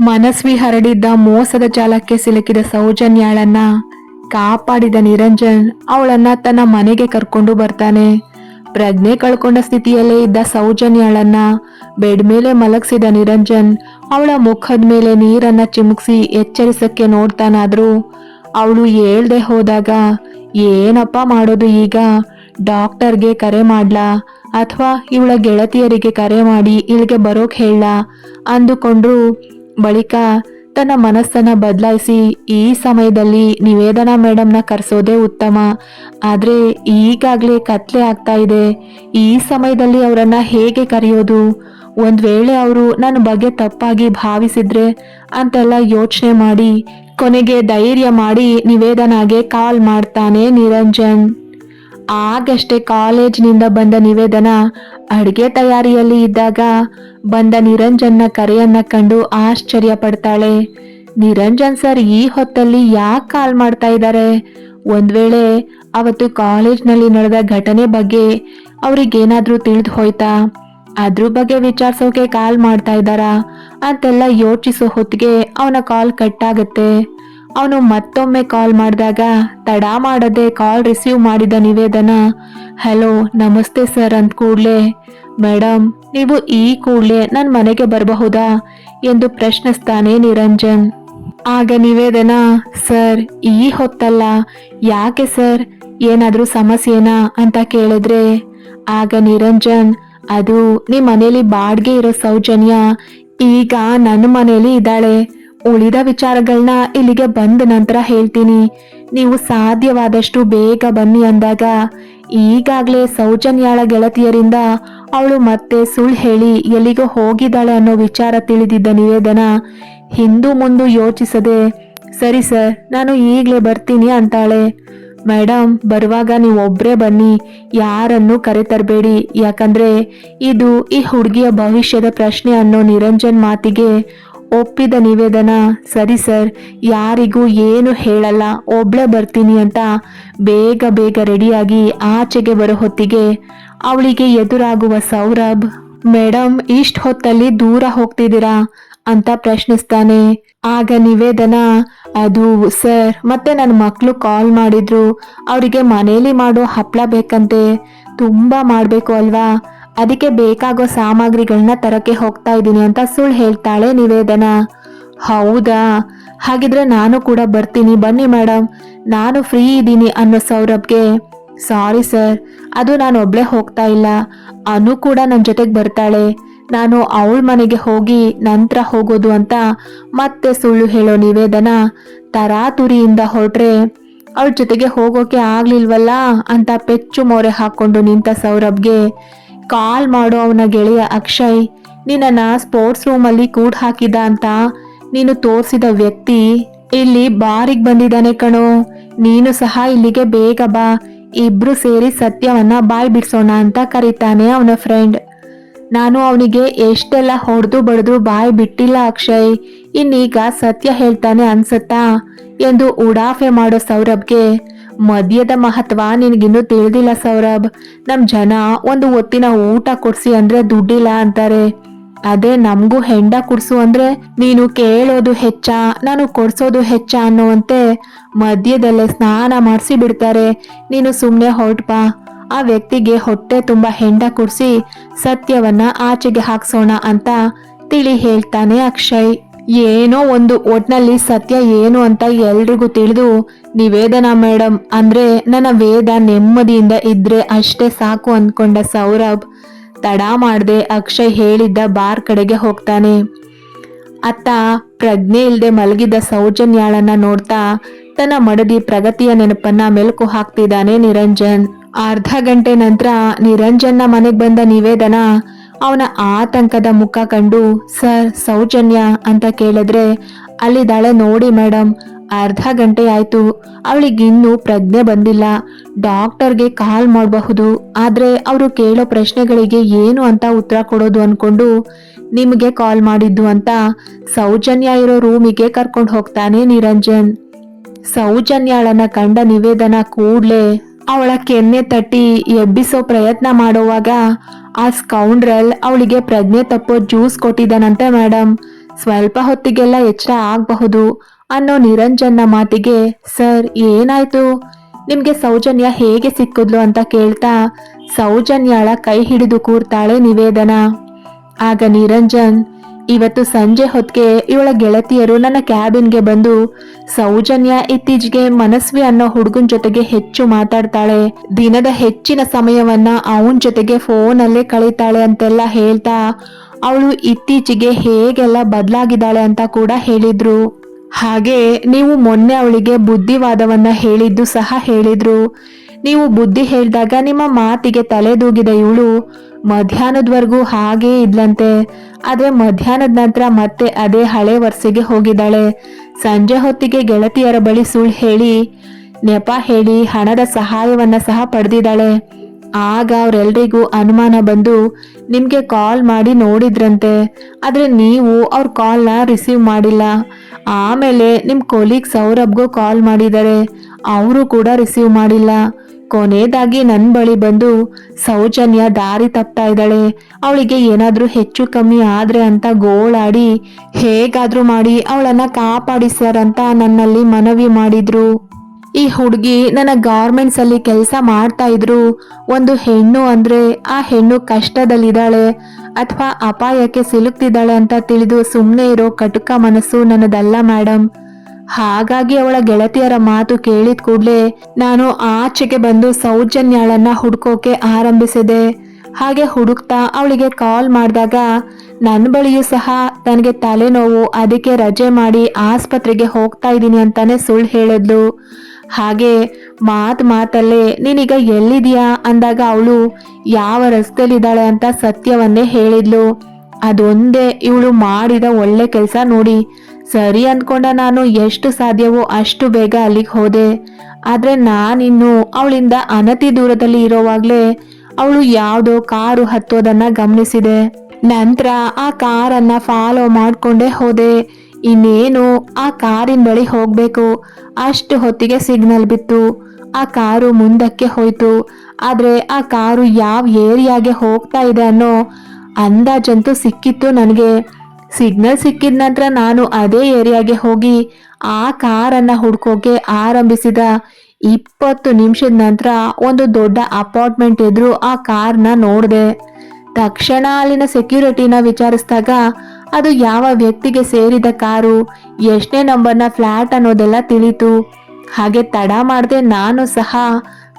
ಮನಸ್ವಿ ಹರಡಿದ್ದ ಮೋಸದ ಜಾಲಕ್ಕೆ ಸಿಲುಕಿದ ಸೌಜನ್ಯಾಳನ್ನ ಕಾಪಾಡಿದ ನಿರಂಜನ್ ಅವಳನ್ನ ತನ್ನ ಮನೆಗೆ ಕರ್ಕೊಂಡು ಬರ್ತಾನೆ. ಪ್ರಜ್ಞೆ ಕಳ್ಕೊಂಡ ಸ್ಥಿತಿಯಲ್ಲೇ ಇದ್ದ ಸೌಜನ್ಯಾಳನ್ನ ಬೆಡ್ ಮೇಲೆ ಮಲಗಿಸಿದ ನಿರಂಜನ್ ಅವಳ ಮುಖದ ಮೇಲೆ ನೀರನ್ನ ಚಿಮುಕ್ಸಿ ಎಚ್ಚರಿಸಕ್ಕೆ ನೋಡ್ತಾನಾದ್ರೂ ಅವಳು ಹೇಳ್ದೆ ಹೋದಾಗ, ಏನಪ್ಪ ಮಾಡೋದು ಈಗ? ಡಾಕ್ಟರ್ಗೆ ಕರೆ ಮಾಡ್ಲಾ? ಅಥವಾ ಇವಳ ಗೆಳತಿಯರಿಗೆ ಕರೆ ಮಾಡಿ ಇಲ್ಲಿಗೆ ಬರೋಕ್ ಹೇಳ ಅಂದುಕೊಂಡ್ರು ಬಳಿಕ ತನ್ನ ಮನಸ್ಸನ್ನ ಬದಲಾಯಿಸಿ ಈ ಸಮಯದಲ್ಲಿ ನಿವೇದನಾ ಮೇಡಮ್ನ ಕರೆಸೋದೇ ಉತ್ತಮ. ಆದ್ರೆ ಈಗಾಗಲೇ ಕತ್ಲೆ ಆಗ್ತಾ ಇದೆ. ಈ ಸಮಯದಲ್ಲಿ ಅವರನ್ನ ಹೇಗೆ ಕರೆಯೋದು? ಒಂದ್ ವೇಳೆ ಅವರು ನನ್ನ ಬಗ್ಗೆ ತಪ್ಪಾಗಿ ಭಾವಿಸಿದ್ರೆ ಅಂತೆಲ್ಲ ಯೋಚನೆ ಮಾಡಿ, ಕೊನೆಗೆ ಧೈರ್ಯ ಮಾಡಿ ನಿವೇದನಾಗೆ ಕಾಲ್ ಮಾಡ್ತಾನೆ ನಿರಂಜನ್. ಆಗಷ್ಟೇ ಕಾಲೇಜಿನಿಂದ ಬಂದ ನಿವೇದನ ಅಡುಗೆ ತಯಾರಿಯಲ್ಲಿ ಇದ್ದಾಗ ಬಂದ ನಿರಂಜನ್ನ ಕರೆಯನ್ನ ಕಂಡು ಆಶ್ಚರ್ಯ ಪಡ್ತಾಳೆ. ನಿರಂಜನ್ ಸರ್ ಈ ಹೊತ್ತಲ್ಲಿ ಯಾಕೆ ಕಾಲ್ ಮಾಡ್ತಾ ಇದ್ದಾರೆ ಒಂದ್ ವೇಳೆ ಅವತ್ತು ಕಾಲೇಜ್ನಲ್ಲಿ ನಡೆದ ಘಟನೆ ಬಗ್ಗೆ ಅವ್ರಿಗೇನಾದ್ರೂ ತಿಳಿದು ಹೋಯ್ತಾ? ಅದ್ರ ಬಗ್ಗೆ ವಿಚಾರಿಸೋಕೆ ಕಾಲ್ ಮಾಡ್ತಾ ಇದ್ದಾರಾ? ಅಂತೆಲ್ಲ ಯೋಚಿಸೋ ಹೊತ್ತಿಗೆ ಅವನ ಕಾಲ್ ಕಟ್ ಆಗತ್ತೆ. ಅವನು ಮತ್ತೊಮ್ಮೆ ಕಾಲ್ ಮಾಡಿದಾಗ, ತಡ ಮಾಡದೆ ಕಾಲ್ ರಿಸೀವ್ ಮಾಡಿದ ನಿವೇದನ, ಹಲೋ, ನಮಸ್ತೆ ಸರ್ ಅಂದ ಕೂಡ್ಲೆ ಮೇಡಮ್ ನೀವು ಈ ಕೂಡಲೇ ನನ್ನ ಮನೆಗೆ ಬರಬಹುದಾ? ಎಂದು ಪ್ರಶ್ನಿಸ್ತಾನೆ ನಿರಂಜನ್. ಆಗ ನಿವೇದನ, ಸರ್, ಈ ಹೊತ್ತಲ್ಲ, ಯಾಕೆ ಸರ್? ಏನಾದರೂ ಸಮಸ್ಯೆನಾ? ಅಂತ ಕೇಳಿದ್ರೆ, ಆಗ ನಿರಂಜನ್, ಅದು ನಿಮ್ಮ ಮನೇಲಿ ಬಾಡಿಗೆ ಇರೋ ಸೌಜನ್ಯ, ಈಗ ನನ್ನ ಮನೇಲಿ ಇದ್ದಾಳೆ. ಉಳಿದ ವಿಚಾರಗಳನ್ನ ಇಲ್ಲಿಗೆ ಬಂದ ನಂತರ ಹೇಳ್ತೀನಿ. ನೀವು ಸಾಧ್ಯವಾದಷ್ಟು ಬೇಗ ಬನ್ನಿ ಅಂದಾಗ, ಈಗಾಗಲೇ ಸೌಜನ್ಯಾಳ ಗೆಳತಿಯರಿಂದ ಅವಳು ಮತ್ತೆ ಸುಳ್ಳು ಹೇಳಿ ಎಲ್ಲಿಗೋ ಹೋಗಿದ್ದಾಳೆ ಅನ್ನೋ ವಿಚಾರ ತಿಳಿದಿದ್ದ ನಿವೇದನ ಹಿಂದೂ ಮುಂದು ಯೋಚಿಸದೆ, ಸರಿ ಸರ್, ನಾನು ಈಗಲೇ ಬರ್ತೀನಿ ಅಂತಾಳೆ. ಮೇಡಮ್ ಬರುವಾಗ ನೀವು ಒಬ್ಬರೇ ಬನ್ನಿ, ಯಾರನ್ನು ಕರೆತರಬೇಡಿ. ಯಾಕಂದ್ರೆ ಇದು ಈ ಹುಡುಗಿಯ ಭವಿಷ್ಯದ ಪ್ರಶ್ನೆ ಅನ್ನೋ ನಿರಂಜನ್ ಮಾತಿಗೆ ಒಪ್ಪಿದ ನಿವೇದನ, ಸರಿ ಸರ್, ಯಾರಿಗೂ ಏನು ಹೇಳಲ್ಲ, ಒಬ್ಳೆ ಬರ್ತೀನಿ ಅಂತ ಬೇಗ ಬೇಗ ರೆಡಿಯಾಗಿ ಆಚೆಗೆ ಬರೋ ಹೊತ್ತಿಗೆ ಅವಳಿಗೆ ಎದುರಾಗುವ ಸೌರಭ್ ಮೇಡಮ್ ಇಷ್ಟ ಹೊತ್ತಲ್ಲಿ ದೂರ ಹೋಗ್ತಿದ್ದೀರಾ? ಅಂತ ಪ್ರಶ್ನಿಸ್ತಾನೆ. ಆಗ ನಿವೇದನ, ಅದು ಸರ್, ಮತ್ತೆ ನನ್ನ ಮಕ್ಕಳು ಕಾಲ್ ಮಾಡಿದ್ರು, ಅವರಿಗೆ ಮನೇಲಿ ಮಾಡೋ ಹಪ್ಪಳ ಬೇಕಂತೆ, ತುಂಬಾ ಮಾಡಬೇಕು ಅಲ್ವಾ? ಅದಕ್ಕೆ ಬೇಕಾಗೋ ಸಾಮಗ್ರಿಗಳನ್ನ ತರಕ್ಕೆ ಹೋಗ್ತಾ ಇದ್ದೀನಿ ಅಂತ ಸುಳ್ಳು ಹೇಳ್ತಾಳೆ ನಿವೇದನ. ಹೌದಾ? ಹಾಗಿದ್ರೆ ನಾನು ಕೂಡ ಬರ್ತೀನಿ. ಬನ್ನಿ ಮೇಡಮ್ ನಾನು ಫ್ರೀ ಇದ್ದೀನಿ ಅನ್ನೋ ಸೌರಭ್ಗೆ. Sorry sir. ಅದು ನಾನು ಒಬ್ಳೆ ಹೋಗ್ತಾ ಇಲ್ಲ. ಅನು ಕೂಡ ನನ್ನ ಜೊತೆಗೆ ಬರ್ತಾಳೆ. ನಾನು ಅವಳ ಮನೆಗೆ ಹೋಗಿ ನಂತರ ಹೋಗೋದು ಅಂತ ಮತ್ತೆ ಸುಳ್ಳು ಹೇಳೋ ನಿವೇದನ. ತರಾತುರಿಯಿಂದ ಹೊರಟ್ರೆ ಅವಳ ಜೊತೆಗೆ ಹೋಗೋಕೆ ಆಗ್ಲಿಲ್ವಲ್ಲ ಅಂತ ಪೆಚ್ಚು ಮೋರೆ ಹಾಕೊಂಡು ನಿಂತ ಸೌರಭ್ಗೆ. ಕಾಲ್ ಮಾಡೋ ಅವನ ಗೆಳೆಯ ಅಕ್ಷಯ್, ನಿನ್ನನ್ನು ಸ್ಪೋರ್ಟ್ಸ್ ರೂಮಲ್ಲಿ ಕೂಡ್ ಹಾಕಿದ ಅಂತ ನೀನು ತೋರಿಸಿದ ವ್ಯಕ್ತಿ ಇಲ್ಲಿ ಬಾರಿಗೆ ಬಂದಿದ್ದಾನೆ ಕಣೋ. ನೀನು ಸಹ ಇಲ್ಲಿಗೆ ಬೇಗ ಬಾ. ಇಬ್ರು ಸೇರಿ ಸತ್ಯವನ್ನ ಬಾಯ್ ಬಿಡ್ಸೋಣ ಅಂತ ಕರೀತಾನೆ ಅವನ ಫ್ರೆಂಡ್. ನಾನು ಅವನಿಗೆ ಎಷ್ಟೆಲ್ಲ ಹೊಡೆದು ಬಡಿದು ಬಾಯ್ ಬಿಟ್ಟಿಲ್ಲ ಅಕ್ಷಯ್. ಇನ್ನೀಗ ಸತ್ಯ ಹೇಳ್ತಾನೆ ಅನ್ಸತ್ತಾ ಎಂದು ಉಡಾಫೆ ಮಾಡೋ ಸೌರಭ್ಗೆ ಮದ್ಯದ ಮಹತ್ವ ನಿನಗಿನ್ನೂ ತಿಳಿದಿಲ್ಲ ಸೌರಭ್. ನಮ್ಮ ಜನ ಒಂದು ಹೊತ್ತಿನ ಊಟ ಕೊಡ್ಸಿ ಅಂದ್ರೆ ದುಡ್ಡಿಲ್ಲ ಅಂತಾರೆ. ಅದೇ ನಮಗೂ ಹೆಂಡ ಕುಡ್ಸು ಅಂದ್ರೆ ನೀನು ಕೇಳೋದು ಹೆಚ್ಚ, ನಾನು ಕೊಡ್ಸೋದು ಹೆಚ್ಚ ಅನ್ನುವಂತೆ ಮದ್ಯದಲ್ಲೇ ಸ್ನಾನ ಮಾಡಿಸಿ ಬಿಡ್ತಾರೆ. ನೀನು ಸುಮ್ಮನೆ ಹೊರಟಪ ಆ ವ್ಯಕ್ತಿಗೆ ಹೊಟ್ಟೆ ತುಂಬಾ ಹೆಂಡ ಕುಡ್ಸಿ ಸತ್ಯವನ್ನ ಆಚೆಗೆ ಹಾಕ್ಸೋಣ ಅಂತ ತಿಳಿ ಹೇಳ್ತಾನೆ ಅಕ್ಷಯ್. ಏನೋ ಒಂದು ಒಟ್ನಲ್ಲಿ ಸತ್ಯ ಏನು ಅಂತ ಎಲ್ರಿಗೂ ತಿಳಿದು, ನಿವೇದನ ಮೇಡಮ್ ಅಂದ್ರೆ ನನ್ನ ವೇದ ನೆಮ್ಮದಿಯಿಂದ ಇದ್ರೆ ಅಷ್ಟೇ ಸಾಕು ಅಂದ್ಕೊಂಡ ಸೌರಭ್, ತಡ ಮಾಡದೆ ಅಕ್ಷಯ್ ಹೇಳಿದ್ದ ಬಾರ್ ಕಡೆಗೆ ಹೋಗ್ತಾನೆ. ಅತ್ತ ಪ್ರಜ್ಞೆ ಇಲ್ಲದೆ ಮಲಗಿದ್ದ ಸೌಜನ್ಯಾಳನ್ನ ನೋಡ್ತಾ ತನ್ನ ಮಡದಿ ಪ್ರಗತಿಯ ನೆನಪನ್ನ ಮೆಲುಕು ಹಾಕ್ತಿದ್ದಾನೆ ನಿರಂಜನ್. ಅರ್ಧ ಗಂಟೆ ನಂತರ ನಿರಂಜನ್ನ ಮನೆಗೆ ಬಂದ ನಿವೇದನ ಅವನ ಆತಂಕದ ಮುಖ ಕಂಡು, ಸರ್, ಸೌಜನ್ಯ ಅಂತ ಕೇಳಿದ್ರೆ ಅಲ್ಲಿದ್ದಾಳೆ ನೋಡಿ ಮೇಡಮ್ ಅರ್ಧ ಗಂಟೆ ಆಯ್ತು. ಅವಳಿಗಿನ್ನೂ ಪ್ರಜ್ಞೆ ಬಂದಿಲ್ಲ. ಡಾಕ್ಟರ್ಗೆ ಕಾಲ್ ಮಾಡಬಹುದು. ಆದ್ರೆ ಅವರು ಕೇಳೋ ಪ್ರಶ್ನೆಗಳಿಗೆ ಏನು ಅಂತ ಉತ್ತರ ಕೊಡೋದು ಅನ್ಕೊಂಡು ನಿಮಗೆ ಕಾಲ್ ಮಾಡಿದ್ದು ಅಂತ ಸೌಜನ್ಯ ಇರೋ ರೂಮಿಗೆ ಕರ್ಕೊಂಡು ಹೋಗ್ತಾನೆ ನಿರಂಜನ್. ಸೌಜನ್ಯಾಳನ್ನ ಕಂಡ ನಿವೇದನ ಕೂಡ್ಲೆ ಅವಳ ಕೆನ್ನೆ ತಟ್ಟಿ ಎಬ್ಬಿಸೋ ಪ್ರಯತ್ನ ಮಾಡುವಾಗ ಆ ಸ್ಕೌಂಡ್ರಲ್ ಅವಳಿಗೆ ಪ್ರಜ್ಞೆ ತಪ್ಪೋ ಜ್ಯೂಸ್ ಕೊಟ್ಟಿದ್ದಾನಂತೆ ಮೇಡಮ್ ಸ್ವಲ್ಪ ಹೊತ್ತಿಗೆಲ್ಲ ಎಚ್ಚರ ಆಗಬಹುದು ಅನ್ನೋ ನಿರಂಜನ್ನ ಮಾತಿಗೆ, ಸರ್, ಏನಾಯ್ತು? ನಿಮ್ಗೆ ಸೌಜನ್ಯ ಹೇಗೆ ಸಿಕ್ಕಿದ್ಲು ಅಂತ ಕೇಳ್ತಾ ಸೌಜನ್ಯಳ ಕೈ ಹಿಡಿದು ಕೂರ್ತಾಳೆ ನಿವೇದನ. ಆಗ ನಿರಂಜನ್ ಇವತ್ತು ಸಂಜೆ ಹೊತ್ತಿಗೆ ಇವಳ ಗೆಳತಿಯರು ನನ್ನ ಕ್ಯಾಬಿನ್ಗೆ ಬಂದು ಸೌಜನ್ಯ ಇತ್ತೀಚೆಗೆ ಮನಸ್ವಿ ಅನ್ನೋ ಹುಡುಗನ್ ಜೊತೆಗೆ ಹೆಚ್ಚು ಮಾತಾಡ್ತಾಳೆ. ದಿನದ ಹೆಚ್ಚಿನ ಸಮಯವನ್ನ ಅವನ್ ಜೊತೆಗೆ ಫೋನಲ್ಲೇ ಕಳೀತಾಳೆ ಅಂತೆಲ್ಲ ಹೇಳ್ತಾ ಅವಳು ಇತ್ತೀಚೆಗೆ ಹೇಗೆಲ್ಲ ಬದಲಾಗಿದ್ದಾಳೆ ಅಂತ ಕೂಡ ಹೇಳಿದ್ರು. ಹಾಗೆ ನೀವು ಮೊನ್ನೆ ಅವಳಿಗೆ ಬುದ್ಧಿವಾದವನ್ನ ಹೇಳಿದ್ದು ಸಹ ಹೇಳಿದ್ರು. ನೀವು ಬುದ್ಧಿ ಹೇಳಿದಾಗ ನಿಮ್ಮ ಮಾತಿಗೆ ತಲೆದೂಗಿದ ಇವಳು, ಮಧ್ಯಾಹ್ನದವರೆಗೂ ಹಾಗೇ ಇದ್ಲಂತೆ. ಆದ್ರೆ ಮಧ್ಯಾಹ್ನದ ನಂತರ ಮತ್ತೆ ಅದೇ ಹಳೆ ವರ್ಷಗೆ ಹೋಗಿದ್ದಾಳೆ. ಸಂಜೆ ಹೊತ್ತಿಗೆ ಗೆಳತಿಯರ ಬಳಿ ಸುಳ್ಳು ಹೇಳಿ, ನೆಪ ಹೇಳಿ ಹಣದ ಸಹಾಯವನ್ನ ಸಹ ಪಡೆದಿದ್ದಾಳೆ. ಆಗ ಅವ್ರೆಲ್ರಿಗೂ ಅನುಮಾನ ಬಂದು ನಿಮಗೆ ಕಾಲ್ ಮಾಡಿ ನೋಡಿದ್ರಂತೆ. ಆದ್ರೆ ನೀವು ಅವ್ರ ಕಾಲ್ನ ರಿಸೀವ್ ಮಾಡಿಲ್ಲ. ಆಮೇಲೆ ನಿಮ್ಮ ಕೊಲೀಗ್ ಸೌರಭ್ಗೂ ಕಾಲ್ ಮಾಡಿದ್ದಾರೆ. ಅವರು ಕೂಡ ರಿಸೀವ್ ಮಾಡಿಲ್ಲ. ಕೊನೆಯದಾಗಿ ನನ್ನ ಬಳಿ ಬಂದು ಸೌಜನ್ಯ ದಾರಿ ತಪ್ತಾ ಇದ್ದಾಳೆ. ಅವಳಿಗೆ ಏನಾದರೂ ಹೆಚ್ಚು ಕಮ್ಮಿ ಆದ್ರೆ ಅಂತ ಗೋಳಾಡಿ, ಹೇಗಾದ್ರೂ ಮಾಡಿ ಅವಳನ್ನ ಕಾಪಾಡಿ ಸರ್ ಅಂತ ನನ್ನಲ್ಲಿ ಮನವಿ ಮಾಡಿದ್ರು. ಈ ಹುಡುಗಿ ನನ್ನ ಗಾರ್ಮೆಂಟ್ಸ್ ಅಲ್ಲಿ ಕೆಲಸ ಮಾಡ್ತಾ ಇದ್ರು. ಒಂದು ಹೆಣ್ಣು ಅಂದ್ರೆ ಆ ಹೆಣ್ಣು ಕಷ್ಟದಲ್ಲಿದ್ದಾಳೆ. ಅಥವಾ ಅಪಾಯಕ್ಕೆ ಸಿಲುಕ್ತಿದ್ದಾಳೆ ಅಂತ ತಿಳಿದು ಸುಮ್ಮನೆ ಇರೋ ಕಟುಕ ಮನಸ್ಸು ನನ್ನದಲ್ಲ ಮೇಡಮ್ ಹಾಗಾಗಿ ಅವಳ ಗೆಳತಿಯರ ಮಾತು ಕೇಳಿದ ಕೂಡಲೇ ನಾನು ಆಚೆಗೆ ಬಂದು ಸೌಜನ್ಯಾಳನ್ನ ಹುಡ್ಕೋಕೆ ಆರಂಭಿಸಿದೆ. ಹಾಗೆ ಹುಡುಕ್ತಾ ಅವಳಿಗೆ ಕಾಲ್ ಮಾಡಿದಾಗ ನನ್ನ ಬಳಿಯೂ ಸಹ ನನಗೆ ತಲೆನೋವು, ಅದಕ್ಕೆ ರಜೆ ಮಾಡಿ ಆಸ್ಪತ್ರೆಗೆ ಹೋಗ್ತಾ ಇದ್ದೀನಿ ಅಂತಾನೆ ಸುಳ್ಳು ಹೇಳಿದ್ಲು. ಹಾಗೆ ಮಾತು ಮಾತಲ್ಲೇ, ನೀನೀಗ ಎಲ್ಲಿದೀಯಾ ಅಂದಾಗ ಅವಳು, ಯಾವ ರಸ್ತೆಯಲ್ಲಿದ್ದಾಳೆ ಅಂತ ಸತ್ಯವನ್ನೇ ಹೇಳಿದ್ಲು. ಅದೊಂದೇ ಇವಳು ಮಾಡಿದ ಒಳ್ಳೆ ಕೆಲಸ ನೋಡಿ ಸರಿ ಅಂದ್ಕೊಂಡ ನಾನು ಎಷ್ಟು ಸಾಧ್ಯವೋ ಅಷ್ಟು ಬೇಗ ಅಲ್ಲಿಗೆ ಹೋದೆ. ಆದ್ರೆ ನಾನಿನ್ನು ಅವಳಿಂದ ಅನತಿ ದೂರದಲ್ಲಿ ಇರೋವಾಗಲೇ ಅವಳು ಯಾವುದೋ ಕಾರು ಹತ್ತೋದನ್ನ ಗಮನಿಸಿದೆ. ನಂತರ ಆ ಕಾರನ್ನ ಫಾಲೋ ಮಾಡಿಕೊಂಡೇ ಹೋದೆ. ಇನ್ನೇನು ಆ ಕಾರಿನ ಬಳಿ ಹೋಗಬೇಕು. ಅಷ್ಟು ಹೊತ್ತಿಗೆ ಸಿಗ್ನಲ್ ಬಿತ್ತು. ಆ ಕಾರು ಮುಂದಕ್ಕೆ ಹೋಯ್ತು. ಆದ್ರೆ ಆ ಕಾರು ಯಾವ ಏರಿಯಾಗೆ ಹೋಗ್ತಾ ಇದೆ ಅನ್ನೋ ಅಂದಾಜಂತೂ ಸಿಕ್ಕಿತ್ತು ನನಗೆ. ಸಿಗ್ನಲ್ ಸಿಕ್ಕಿದ ನಂತರ ನಾನು ಅದೇ ಏರಿಯಾಗೆ ಹೋಗಿ ಆ ಕಾರನ್ನು ಹುಡ್ಕೋಕೆ ಆರಂಭಿಸಿದ ಇಪ್ಪತ್ತು ನಿಮಿಷದ ನಂತರ ಒಂದು ದೊಡ್ಡ ಅಪಾರ್ಟ್ಮೆಂಟ್ ಎದುರು ಆ ಕಾರ್ನ ನೋಡಿದೆ. ತಕ್ಷಣ ಅಲ್ಲಿನ ಸೆಕ್ಯೂರಿಟಿನ ವಿಚಾರಿಸಿದಾಗ ಅದು ಯಾವ ವ್ಯಕ್ತಿಗೆ ಸೇರಿದ ಕಾರು, ಎಷ್ಟನೇ ನಂಬರ್ನ ಫ್ಲ್ಯಾಟ್ ಅನ್ನೋದೆಲ್ಲ ತಿಳಿತು ಹಾಗೆ ತಡ ಮಾಡದೆ ನಾನು ಸಹ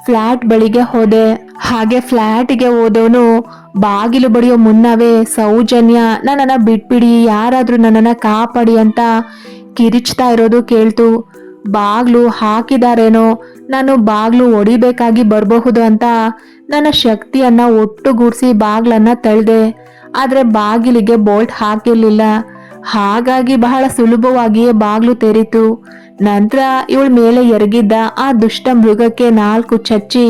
ಫ್ಲ್ಯಾಟ್ ಬಳಿಗೆ ಹೋದೆ. ಹಾಗೆ ಫ್ಲ್ಯಾಟಿಗೆ ಹೋದವನು ಬಾಗಿಲು ಬಡಿಯೋ ಮುನ್ನವೇ ಸೌಜನ್ಯ, ನನ್ನನ್ನು ಬಿಟ್ಬಿಡಿ, ಯಾರಾದರೂ ನನ್ನನ್ನು ಕಾಪಾಡಿ ಅಂತ ಕಿರಿಚ್ತಾ ಇರೋದು ಕೇಳ್ತು. ಬಾಗ್ಲು ಹಾಕಿದಾರೇನೋ, ನಾನು ಬಾಗ್ಲು ಒಡಿಬೇಕಾಗಿ ಬರಬಹುದು ಅಂತ ನನ್ನ ಶಕ್ತಿಯನ್ನ ಒಟ್ಟುಗೂಡಿಸಿ ಬಾಗ್ಲನ್ನ ತಳ್ದೆ, ಆದ್ರೆ ಬಾಗಿಲಿಗೆ ಬೋಲ್ಟ್ ಹಾಕಿರ್ಲಿಲ್ಲ. ಹಾಗಾಗಿ ಬಹಳ ಸುಲಭವಾಗಿಯೇ ಬಾಗ್ಲು ತೆರೀತು. ನಂತರ ಇವಳ ಮೇಲೆ ಎರಗಿದ್ದ ಆ ದುಷ್ಟ ಮೃಗಕ್ಕೆ ನಾಲ್ಕು ಚಚ್ಚಿ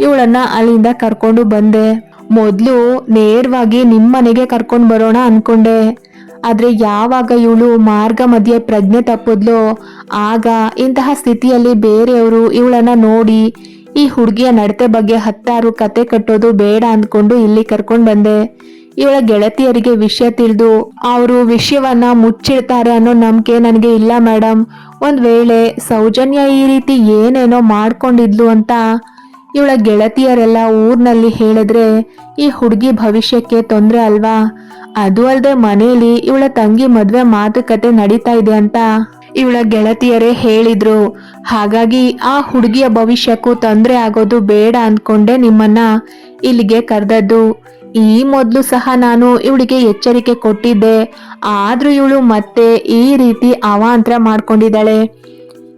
ಇವಳನ್ನ ಅಲ್ಲಿಂದ ಕರ್ಕೊಂಡು ಬಂದೆ. ಮೊದ್ಲು ನೇರವಾಗಿ ನಿಮ್ಮ ಮನೆಗೆ ಕರ್ಕೊಂಡು ಬರೋಣ ಅನ್ಕೊಂಡೆ. ಆದ್ರೆ ಯಾವಾಗ ಇವಳು ಮಾರ್ಗ ಮಧ್ಯೆ ಪ್ರಜ್ಞೆ ತಪ್ಪಿದ್ಲೋ, ಆಗ ಇಂತಹ ಸ್ಥಿತಿಯಲ್ಲಿ ಬೇರೆಯವರು ಇವಳನ್ನ ನೋಡಿ ಈ ಹುಡುಗಿಯ ನಡತೆ ಬಗ್ಗೆ ಹತ್ತಾರು ಕತೆ ಕಟ್ಟೋದು ಬೇಡ ಅಂದ್ಕೊಂಡು ಇಲ್ಲಿ ಕರ್ಕೊಂಡು ಬಂದೆ. ಇವಳ ಗೆಳತಿಯರಿಗೆ ವಿಷಯ ತಿಳಿದು, ಅವರು ವಿಷಯವನ್ನ ಮುಚ್ಚಿಡ್ತಾರೆ ಅನ್ನೋ ನಂಬಿಕೆ ನನಗೆ ಇಲ್ಲ ಮೇಡಮ್ ಒಂದ್ ವೇಳೆ ಸೌಜನ್ಯ ಈ ರೀತಿ ಏನೇನೋ ಮಾಡ್ಕೊಂಡಿದ್ಲು ಅಂತ ಇವಳ ಗೆಳತಿಯರೆಲ್ಲ ಊರ್ನಲ್ಲಿ ಹೇಳಿದ್ರೆ, ಈ ಹುಡುಗಿ ಭವಿಷ್ಯಕ್ಕೆ ತೊಂದ್ರೆ ಅಲ್ವಾ? ಅದು ಅಲ್ಲದೆ ಮನೆಯಲ್ಲಿ ಇವಳ ತಂಗಿ ಮದುವೆ ಮಾತುಕತೆ ನಡೀತಾ ಇದೆ ಅಂತ ಇವಳ ಗೆಳತಿಯರೇ ಹೇಳಿದ್ರು. ಹಾಗಾಗಿ ಆ ಹುಡುಗಿಯ ಭವಿಷ್ಯಕ್ಕೂ ತೊಂದರೆ ಆಗೋದು ಬೇಡ ಅಂದ್ಕೊಂಡೆ ನಿಮ್ಮನ್ನ ಇಲ್ಲಿಗೆ ಕರೆದದ್ದು. ಈ ಮೊದಲು ಸಹ ನಾನು ಇವಳಿಗೆ ಎಚ್ಚರಿಕೆ ಕೊಟ್ಟಿದ್ದೆ. ಆದ್ರೂ ಇವಳು ಮತ್ತೆ ಈ ರೀತಿ ಅವಾಂತರ ಮಾಡ್ಕೊಂಡಿದ್ದಾಳೆ.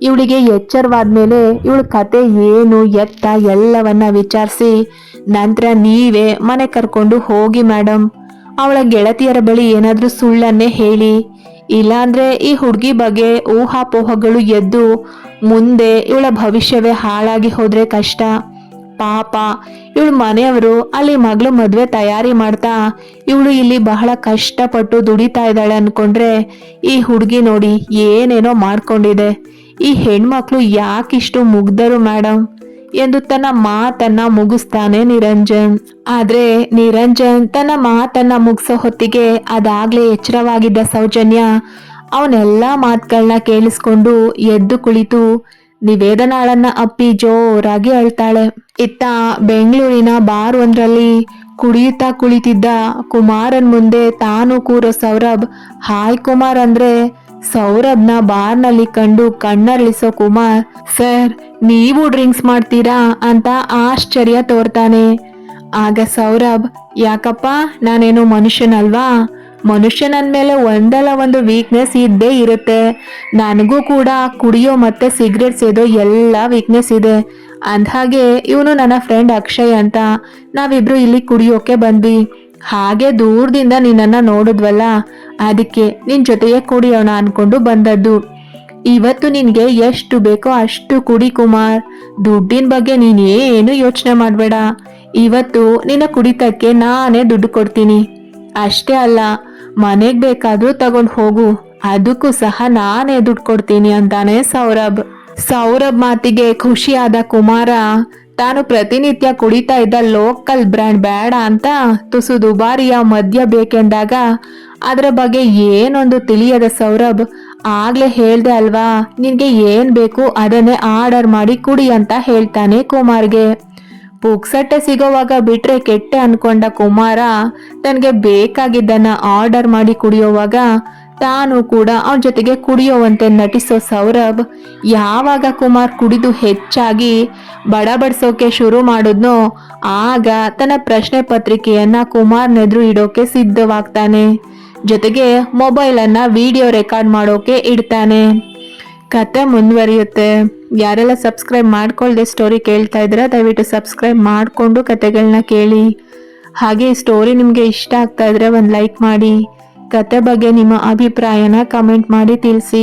ಇವಳಿಗೆ ಎಚ್ಚರವಾದ್ಮೇಲೆ ಇವಳ ಕತೆ ಏನು ಎತ್ತ ಎಲ್ಲವನ್ನ ವಿಚಾರಿಸಿ, ನಂತರ ನೀವೇ ಮನೆ ಕರ್ಕೊಂಡು ಹೋಗಿ ಮೇಡಮ್ ಅವಳ ಗೆಳತಿಯರ ಬಳಿ ಏನಾದರೂ ಸುಳ್ಳನ್ನೇ ಹೇಳಿ. ಇಲ್ಲಾಂದ್ರೆ ಈ ಹುಡುಗಿ ಬಗ್ಗೆ ಊಹಾಪೋಹಗಳು ಎದ್ದು ಮುಂದೆ ಇವಳ ಭವಿಷ್ಯವೇ ಹಾಳಾಗಿ ಹೋದ್ರೆ ಕಷ್ಟ. ಪಾಪ, ಇವಳು ಮನೆಯವರು ಅಲ್ಲಿ ಮಗಳು ಮದುವೆ ತಯಾರಿ ಮಾಡ್ತಾ ಇವಳು ಇಲ್ಲಿ ಬಹಳ ಕಷ್ಟಪಟ್ಟು ದುಡಿತಾ ಇದ್ದಾಳೆ ಅನ್ಕೊಂಡ್ರೆ ಈ ಹುಡುಗಿ ನೋಡಿ ಏನೇನೋ ಮಾಡ್ಕೊಂಡಿದೆ. ಈ ಹೆಣ್ಮಕ್ಳು ಯಾಕಿಷ್ಟು ಮುಗ್ದರು ಮೇಡಮ್ ಎಂದು ತನ್ನ ಮಾತನ್ನ ಮುಗಿಸ್ತಾನೆ ನಿರಂಜನ್. ಆದ್ರೆ ನಿರಂಜನ್ ತನ್ನ ಮಾತನ್ನ ಮುಗಿಸೋ ಹೊತ್ತಿಗೆ ಅದಾಗ್ಲೇ ಎಚ್ಚರವಾಗಿದ್ದ ಸೌಜನ್ಯ ಅವನೆಲ್ಲ ಮಾತುಗಳನ್ನ ಕೇಳಿಸ್ಕೊಂಡು ಎದ್ದು ಕುಳಿತು ನಿವೇದನಾಳನ್ನ ಅಪ್ಪಿ ಜೋರಾಗಿ ಅಳ್ತಾಳೆ. ಇತ್ತ ಬೆಂಗಳೂರಿನ ಬಾರ್ ಒಂದರಲ್ಲಿ ಕುಡಿಯುತ್ತಾ ಕುಳಿತಿದ್ದ ಕುಮಾರನ್ ಮುಂದೆ ತಾನು ಕೂರೋ ಸೌರಭ್, ಹಾಯ್ ಕುಮಾರ್ ಅಂದ್ರೆ ಸೌರಭ್ನ ಬಾರ್ನಲ್ಲಿ ಕಂಡು ಕಣ್ಣರಳಿಸೋ ಕುಮಾರ್, ಸರ್, ನೀವು ಡ್ರಿಂಕ್ಸ್ ಮಾಡ್ತೀರಾ? ಅಂತ ಆಶ್ಚರ್ಯ ತೋರ್ತಾನೆ. ಆಗ ಸೌರಭ್, ಯಾಕಪ್ಪ, ನಾನೇನು ಮನುಷ್ಯನಲ್ವಾ? ಮನುಷ್ಯನಂದ್ಮೇಲೆ ಒಂದಲ್ಲ ಒಂದು ವೀಕ್ನೆಸ್ ಇದ್ದೇ ಇರುತ್ತೆ. ನನಗೂ ಕೂಡ ಕುಡಿಯೋ ಮತ್ತೆ ಸಿಗರೇಟ್ ಸೇದೋ ಎಲ್ಲ ವೀಕ್ನೆಸ್ ಇದೆ. ಅಂದ್ಹಾಗೆ, ಇವನು ನನ್ನ ಫ್ರೆಂಡ್ ಅಕ್ಷಯ್ ಅಂತ. ನಾವಿಬ್ರು ಇಲ್ಲಿ ಕುಡಿಯೋಕೆ ಬಂದ್ವಿ. ಹಾಗೆ ದೂರದಿಂದ ನಿನ್ನನ್ನ ನೋಡಿದ್ವಲ್ಲ? ಅದಕ್ಕೆ ನಿನ್ ಜೊತೆಗೆ ಕುಡಿಯೋಣ ಅನ್ಕೊಂಡು ಬಂದದ್ದು. ಇವತ್ತು ನಿನ್ಗೆ ಎಷ್ಟು ಬೇಕೋ ಅಷ್ಟು ಕುಡಿ ಕುಮಾರ್. ದುಡ್ಡಿನ ಬಗ್ಗೆ ನೀನ್ ಏನು ಯೋಚನೆ ಮಾಡಬೇಡ. ಇವತ್ತು ನಿನ್ನ ಕುಡಿತಕ್ಕೆ ನಾನೇ ದುಡ್ಡು ಕೊಡ್ತೀನಿ. ಅಷ್ಟೇ ಅಲ್ಲ, ಮನೆಗೆ ಬೇಕಾದ್ರೂ ತಗೊಂಡು ಹೋಗು. ಅದಕ್ಕೂ ಸಹ ನಾನೇ ದುಡ್ಡು ಕೊಡ್ತೀನಿ ಅಂತಾನೆ ಸೌರಭ್. ಸೌರಭ್ ಮಾತಿಗೆ ಖುಷಿಯಾದ ಕುಮಾರ ತಾನು ಪ್ರತಿನಿತ್ಯ ಕುಡಿತಾ ಇದ್ದ ಲೋಕಲ್ ಬ್ರ್ಯಾಂಡ್ ಬೇಡ ಅಂತ ತುಸು ದುಬಾರಿಯ ಮದ್ಯ ಬೇಕೆಂದಾಗ ಅದರ ಬಗ್ಗೆ ಏನೊಂದು ತಿಳಿಯದ ಸೌರಭ್, ಆಗ್ಲೇ ಹೇಳ್ದೆ ಅಲ್ವಾ, ನಿನ್ಗೆ ಏನ್ ಬೇಕು ಅದನ್ನೇ ಆರ್ಡರ್ ಮಾಡಿ ಕುಡಿ ಅಂತ ಹೇಳ್ತಾನೆ ಕುಮಾರ್ಗೆ. ಪುಕ್ಸಟ್ಟೆ ಸಿಗೋವಾಗ ಬಿಟ್ರೆ ಕೆಟ್ಟೆ ಅನ್ಕೊಂಡ ಕುಮಾರ ತನಗೆ ಬೇಕಾಗಿದ್ದನ್ನ ಆರ್ಡರ್ ಮಾಡಿ ಕುಡಿಯೋವಾಗ ತಾನು ಕೂಡ ಅವನ ಜೊತೆಗೆ ಕುಡಿಯುವಂತೆ ನಟಿಸೋ ಸೌರಭ್ ಯಾವಾಗ ಕುಮಾರ್ ಕುಡಿದು ಹೆಚ್ಚಾಗಿ ಬಡಬಡಿಸೋಕೆ ಶುರು ಮಾಡಿದ್ನೋ, ಆಗ ತನ್ನ ಪ್ರಶ್ನೆ ಪತ್ರಿಕೆಯನ್ನ ಕುಮಾರ್ನೆದುರು ಇಡೋಕೆ ಸಿದ್ಧವಾಗ್ತಾನೆ. ಜೊತೆಗೆ ಮೊಬೈಲನ್ನು ವಿಡಿಯೋ ರೆಕಾರ್ಡ್ ಮಾಡೋಕೆ ಇಡ್ತಾನೆ. ಕತೆ ಮುಂದುವರಿಯುತ್ತೆ. ಯಾರೆಲ್ಲ ಸಬ್ಸ್ಕ್ರೈಬ್ ಮಾಡ್ಕೊಳ್ದೆ ಸ್ಟೋರಿ ಕೇಳ್ತಾ ಇದ್ರೆ, ದಯವಿಟ್ಟು ಸಬ್ಸ್ಕ್ರೈಬ್ ಮಾಡಿಕೊಂಡು ಕತೆಗಳನ್ನ ಕೇಳಿ. ಹಾಗೆ ಸ್ಟೋರಿ ನಿಮಗೆ ಇಷ್ಟ ಆಗ್ತಾ ಇದ್ರೆ ಒಂದು ಲೈಕ್ ಮಾಡಿ. ಕತೆ ಬಗ್ಗೆ ನಿಮ್ಮ ಅಭಿಪ್ರಾಯನ ಕಮೆಂಟ್ ಮಾಡಿ ತಿಳಿಸಿ.